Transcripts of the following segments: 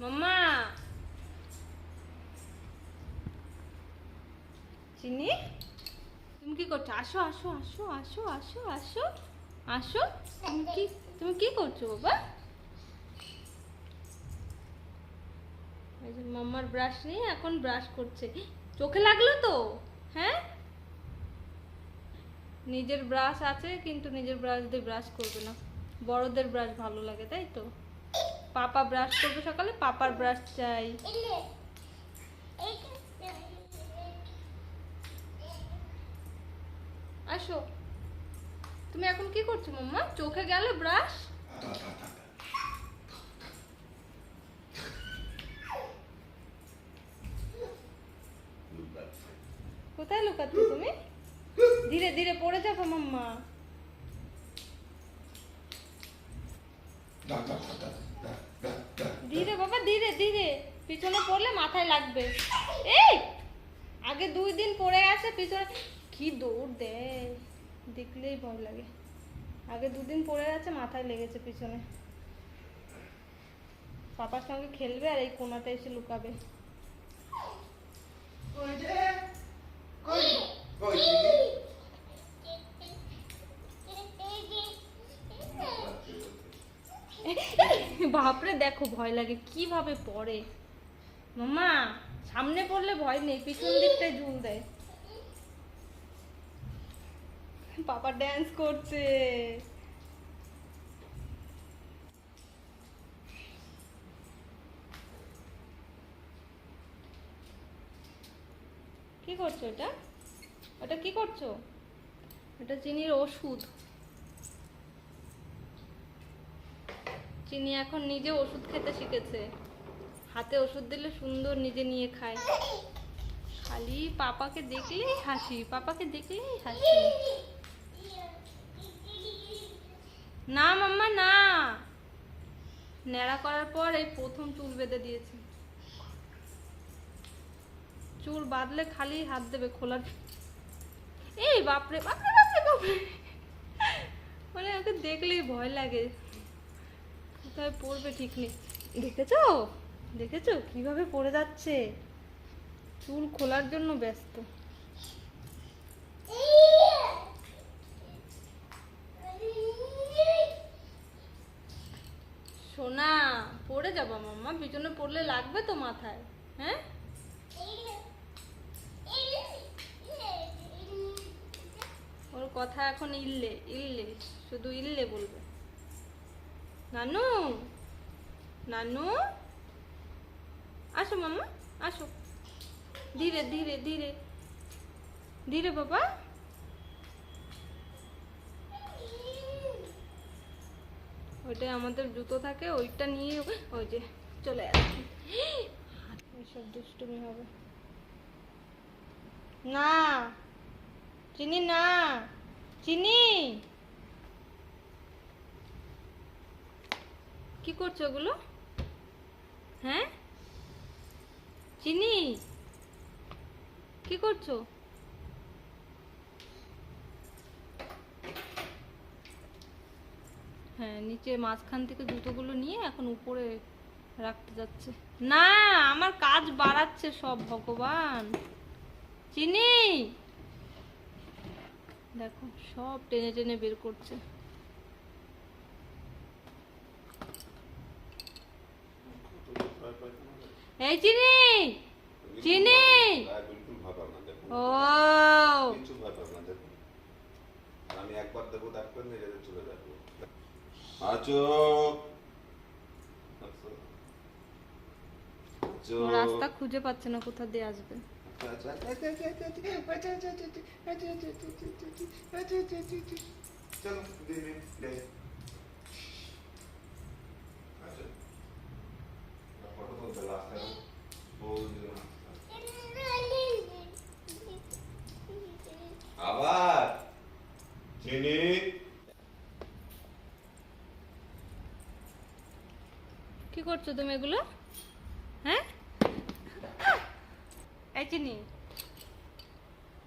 মাম্মা চিনি তুমি কি করছ আসো আসো আসো আসো আসো আসো আসো তুমি কি তুমি কি করছ বাবা মাম্মার ব্রাশ নিয়ে এখন ব্রাশ করছে চোখে লাগল তো হ্যাঁ নিজের ব্রাশ আছে কিন্তু নিজের ব্রাশ দিয়ে ব্রাশ করবে না বড়দের ব্রাশ ভালো লাগে তাই তো পাপা ব্রাশ করবে সকালে, পাপার ব্রাশ চাই। আসো। তুমি এখন কি করছ মাম্মা? চোখে গেল ব্রাশ কোথায় লুকাচ্ছ তুমি? ধীরে ধীরে পড়ে যাব মাম্মা। ধীরে বাবা ধীরে ধীরে পিছনে পড়লে মাথায় লাগবে। এই আগে দুই দিন পড়ে আছে পিছনে কি দৌড় দেয়? দেখলেই ভয় লাগে। আগে দুদিন পড়ে আছে মাথায় লেগেছে পিছনে। পাপার সঙ্গে খেলবে আর এই কোনাতে এসে লুকাবে। বাপরে, দেখো ভয় লাগে। কীভাবে পড়ে? মামা সামনে পড়লে ভয় নেই, পিছন দিকটায় ঝুল দেয়। পাপা ড্যান্স করছে। কি করছ এটা ওটা কি করছ? এটা চিনির ওষুধ। চিনি এখন নিজে ওষুধ খেতে শিখেছে। হাতে ওষুধ দিলে সুন্দর নিজে নিয়ে খায়। খালি পাপাকে দেখলেই হাসি, পাপাকে দেখলেই হাসি। না মাম্মা, না। ন্যাড়া করার পর এই প্রথম চুল বেঁধে দিয়েছে। চুল বাঁধলে খালি হাত দেবে খোলার। এই বাপরে বাপরে বাপরে বাপরে। মানে ওকে দেখলেই ভয় লাগে। কোথায় পড়বে ঠিক নেই। দেখেছ? দেখেছ? কীভাবে পড়ে যাচ্ছে? চুল খোলার জন্য ব্যস্ত। সোনা, পড়ে যাবা মাম্মা। পিছনে পড়লে লাগবে তো মাথায় হ্যাঁ? ওর কথা এখন ইল্লে ইল্লে, শুধু ইল্লে বলবে। নানু? নানু? আসো মাম্মা আসো। ধীরে ধীরে ধীরে। ধীরে বাবা। ওইটাই আমাদের জুতো থাকে, ওইটা নিয়ে ওই যে চলে আসছে। এইসব দুষ্টুমি হবে। না। চিনি না। চিনি? কি করছ ওগুলো? হ্যাঁ? চিনি? কি করছ? হ্যাঁ নিচে মাঝখান থেকে জুতোগুলো নিয়ে এখন উপরে রাখতে যাচ্ছে। না, আমার কাজ বাড়াচ্ছে সব, ভগবান। চিনি? দেখো, সব টেনে টেনে বের করছে। এই চিনি চিনি ও আমি একবার দেবো নিজেদের চলে যাব আচো রাস্তা খুঁজে পাচ্ছে না কোথা দিয়ে আসবে চলো দিদি দে আচ্ছা ফটো তুলতে রাস্তায় বউ আবার চিনি কি করছ তুমি এগুলো? হ্যাঁ? এই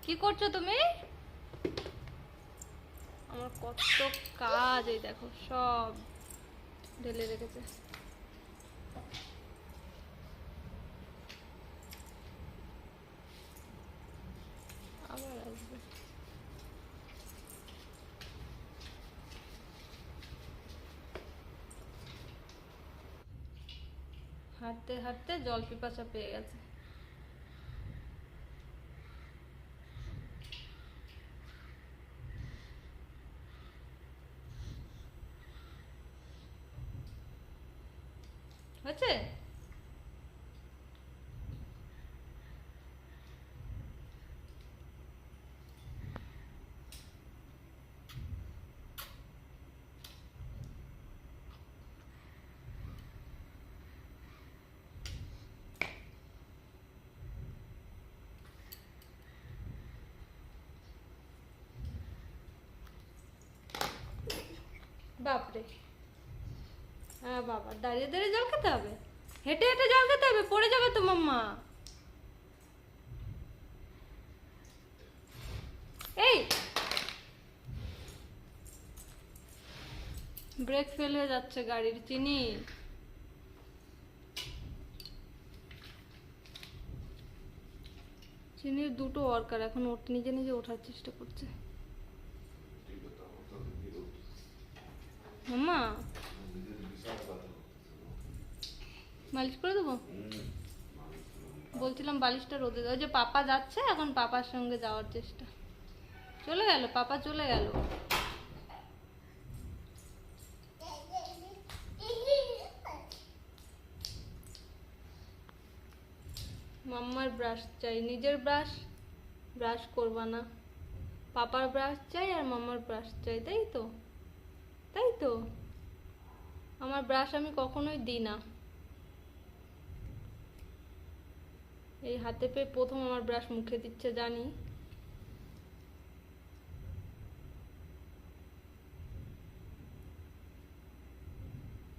কি করছ তুমি? আমার কত কাজ এই দেখো, সব ঢেলে রেখেছে। হাঁটতে হাঁটতে জল পিপাসা পেয়ে গেছে। বাপরে। হ্যাঁ বাবা, দাঁড়িয়ে দাঁড়িয়ে জল খেতে হবে? হেঁটে হেঁটে জল খেতে হবে? পড়ে যাবে তো মাম্মা। এই! ব্রেক ফেল হয়ে যাচ্ছে গাড়ির, চিনি। চিনির দুটো ওয়ার্কার এখন ওঠ, নিজে নিজে ওঠার চেষ্টা করছে ঠিক আছে আমার তো বিরোধ কথা মালিশ করে দেবো? বলছিলাম বালিশটা রোদে দাও যে পাপা যাচ্ছে, এখন পাপার সঙ্গে যাওয়ার চেষ্টা। চলে গেল, পাপা চলে গেল। মাম্মার ব্রাশ চাই, নিজের ব্রাশ? ব্রাশ করবা না। পাপার ব্রাশ চাই আর মাম্মার ব্রাশ চাই, তাই তো? তো? আমার ব্রাশ আমি কখনোই দিই না। এই হাতে পেয়ে প্রথম আমার ব্রাশ মুখে দিচ্ছে, জানি।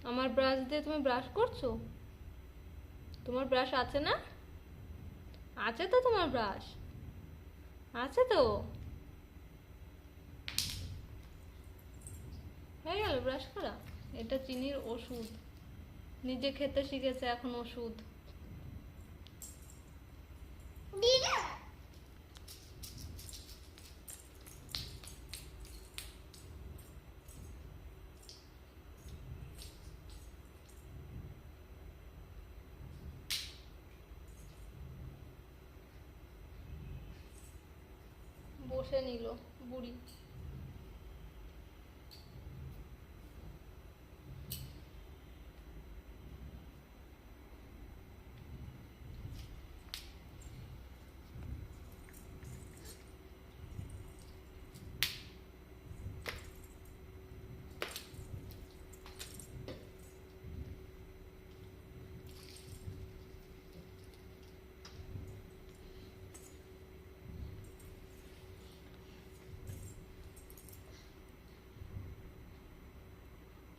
আমার ব্রাশ দিয়ে তুমি ব্রাশ করছ? তোমার ব্রাশ আছে না? আছে তো তোমার ব্রাশ আছে তো? হয়ে গেল ব্রাশ করা? এটা চিনির ওষুধ। নিজে খেতে শিখেছে এখন ওষুধ। বসে নিল বুড়ি।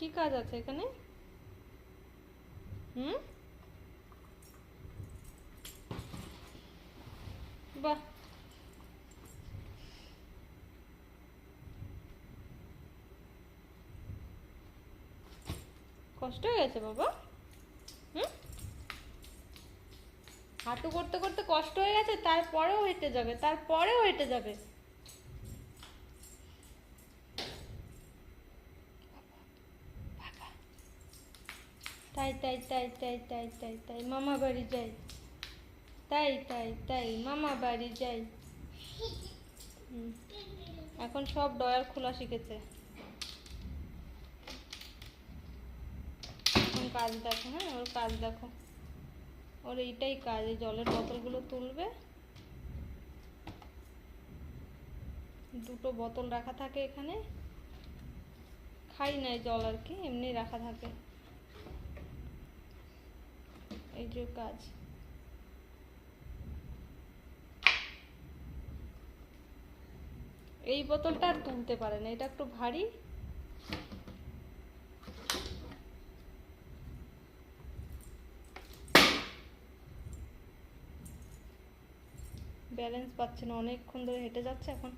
কি কাজ আছে এখানে? হুম? বাহ। কষ্ট হয়ে গেছে বাবা। হুম? হাঁটু করতে করতে কষ্ট হয়ে গেছে, তারপরেও হেঁটে যাবে, তারপরেও হেঁটে যাবে। তাই তাই তাই তাই তাই তাই তাই, মামা বাড়ি যাই। তাই তাই তাই, মামা বাড়ি যাই। এখন সব ডয়ার খোলা শিখেছে। এখন কাজ দেখো হ্যাঁ ওর কাজ দেখো। ওর এইটাই কাজ, এই জলের বোতলগুলো তুলবে। দুটো বোতল রাখা থাকে এখানে। খাই নাই জল আর কি, এমনি রাখা থাকে। এই কাজ। এই বোতলটা আর তুলতে পারে না, এটা একটু ভারী। ব্যালেন্স পাচ্ছে না, অনেকক্ষণ ধরে হেঁটে যাচ্ছে, এখন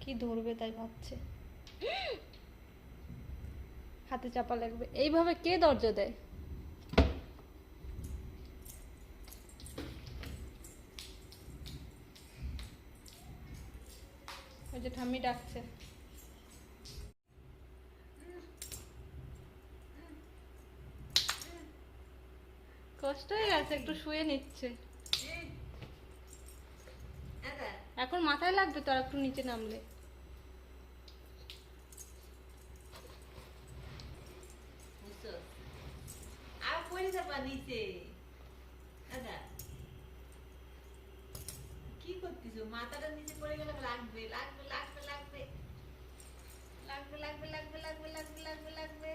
কি ধরবে তাই ভাবছে। হাতে চাপা লাগবে। এইভাবে কে দরজা দেয়? ওই যে ঠাম্মি ডাকছে। কষ্ট হয়ে গেছে, একটু শুয়ে নিচ্ছে। এখন মাথায় লাগবে তো একটু নিচে নামলে? আর পড়ে যাবা নিচে। দাদা কি করতেছো মাথাটা নিচে পড়ে গেলে লাগবে লাগবে লাগবে লাগবে লাগবে লাগবে লাগবে লাগবে লাগবে লাগবে লাগবে